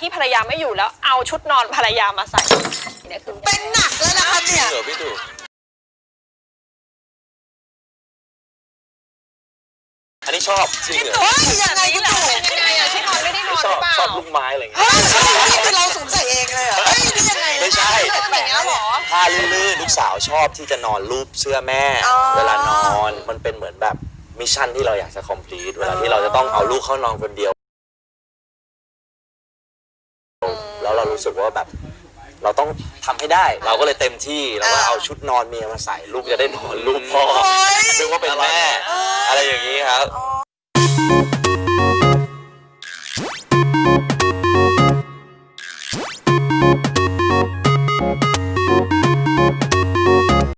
ที่ภรรยาไม่อยู่แล้ว เอาชุดนอนภรรยามาใส่เนี่ยคือเป็นหนักแล้วนะคะเนี่ย เหรอพี่ตู่อันนี้ชอบจริงเหรอเฮ้ยยังไงคุณตู่ เป็นยังไงอะชุดนอนไม่ได้นอนหชรืออบเปล่าชอบลูกไม้อะไรอย่างเงี้เฮ้ยยนี่คือเราสวมใส่เองเลยเหรอเฮ้ยนี่ยังไงไม่ใช่ เป็นอย่างเงี้ยเหรอ ผ้าลื่นๆลูกสาวชอบที่จะนอนรูปเสื้อแม่ อ๋อ เวลานอนมันเป็นเหมือนแบบมิชชั่นที่เราอยากจะคอมพลีทเวลาที่เราจะต้องเอาลูกเข้านอนคนเดียว แล้วเรารู้สึกว่าแบบเราต้องทำให้ได้ เราก็เลยเต็มที่แล้วก็เอาชุดนอนเมียมาใส่ลูกจะได้นอนรูปพ่อโอ้ยนึกว่าเป็นแม่ อะไรอย่างนี้ครับ อ๋อ